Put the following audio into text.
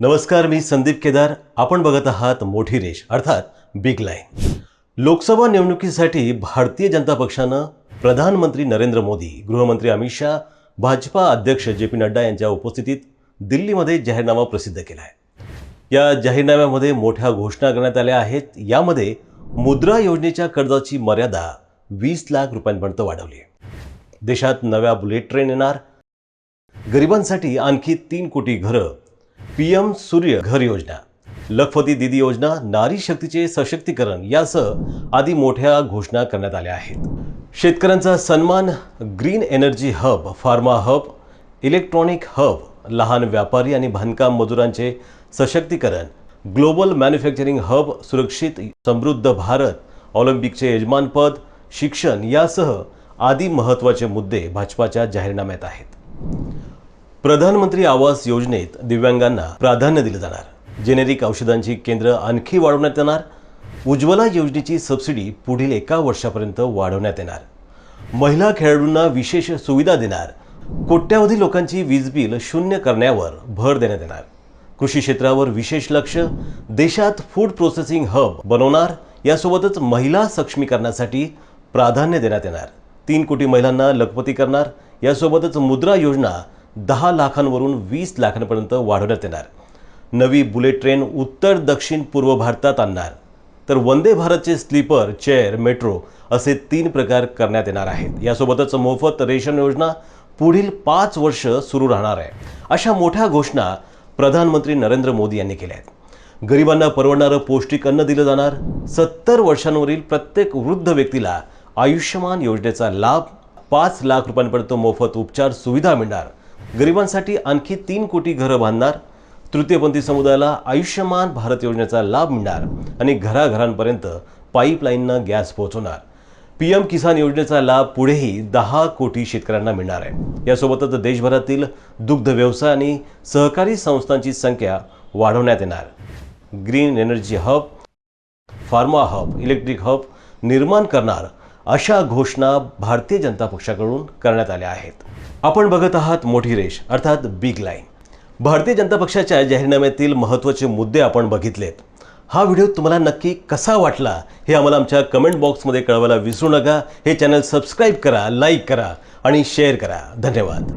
नमस्कार मी संदीप केदार. आपण बघत आहात मोठी रेष अर्थात बिग लाईन. लोकसभा निवडणुकीसाठी भारतीय जनता पक्षानं प्रधानमंत्री नरेंद्र मोदी गृहमंत्री अमित शाह भाजपा अध्यक्ष जे पी नड्डा यांच्या उपस्थितीत दिल्लीमध्ये जाहीरनामा प्रसिद्ध केला आहे या जाहीरनाम्यामध्ये मोठ्या घोषणा करण्यात आल्या आहेत. यामध्ये मुद्रा योजनेच्या कर्जाची मर्यादा वीस लाख रुपयांपर्यंत वाढवली देशात नव्या बुलेट ट्रेन येणार. गरिबांसाठी आणखी तीन कोटी घरं. पी एम सूर्य घर योजना. लखपती दिदी योजना नारी शक्तीचे सशक्तीकरण यासह आदी मोठ्या घोषणा करण्यात आल्या आहेत. शेतकऱ्यांचा सन्मान green energy hub pharma hub electronic hub लहान व्यापारी आणि बांधकाम मजुरांचे सशक्तीकरण ग्लोबल मॅन्युफॅक्चरिंग हब सुरक्षित समृद्ध भारत ऑलिम्पिकचे यजमानपद शिक्षण यासह आदी महत्त्वाचे मुद्दे भाजपाच्या जाहीरनाम्यात आहेत. प्रधानमंत्री आवास योजनेत दिव्यांगांना प्राधान्य दिलं जाणार. जेनेरिक औषधांची केंद्र आणखी वाढवण्यात येणार. उज्ज्वला योजनेची सबसिडी पुढील एका वर्षापर्यंत वाढवण्यात येणार. महिला खेळाडूंना विशेष सुविधा देणार. कोट्यावधी लोकांची वीज बिल शून्य करण्यावर भर देण्यात येणार. कृषी क्षेत्रावर विशेष लक्ष. देशात फूड प्रोसेसिंग हब बनवणार. यासोबतच महिला सक्षमीकरणासाठी प्राधान्य देण्यात येणार. तीन कोटी महिलांना लखपती करणार. यासोबतच मुद्रा योजना दहा लाखांवरून वीस लाखांपर्यंत वाढवण्यात येणार. नवी बुलेट ट्रेन उत्तर दक्षिण पूर्व भारतात आणणार. तर वंदे भारतचे स्लीपर चेअर मेट्रो असे तीन प्रकार करण्यात येणार आहेत. यासोबतच मोफत रेशन योजना पुढील पाच वर्ष सुरू राहणार आहे. अशा मोठ्या घोषणा प्रधानमंत्री नरेंद्र मोदी यांनी केल्या आहेत. गरिबांना परवडणारं पौष्टिक अन्न दिलं जाणार. सत्तर वर्षांवरील प्रत्येक वृद्ध व्यक्तीला आयुष्यमान योजनेचा लाभ पाच लाख रुपयांपर्यंत मोफत उपचार सुविधा मिळणार. गरिबांसाठी आणखी तीन कोटी घरं बांधणार. तृतीयपंथी समुदायाला आयुष्यमान भारत योजनेचा लाभ मिळणार आणि घराघरांपर्यंत पाईपलाईननं गॅस पोहोचवणार. पी एम किसान योजनेचा लाभ पुढेही दहा कोटी शेतकऱ्यांना मिळणार आहे. यासोबतच देशभरातील दुग्ध व्यवसाय आणि सहकारी संस्थांची संख्या वाढवण्यात येणार. Green energy hub pharma hub electric hub निर्माण करणार अशा घोषणा भारतीय जनता पक्षाकडून करण्यात आल्या आहेत. आपण बघत आहात मोठी रेष अर्थात बिग लाईन भारतीय जनता पक्षाच्या जाहीरनाम्यातील महत्त्वाचे मुद्दे आपण बघितलेत. हा व्हिडिओ तुम्हाला नक्की कसा वाटला हे आम्हाला आमच्या कमेंट बॉक्समध्ये कळवायला विसरू नका. हे चॅनल सबस्क्राईब करा लाईक करा आणि शेअर करा. धन्यवाद.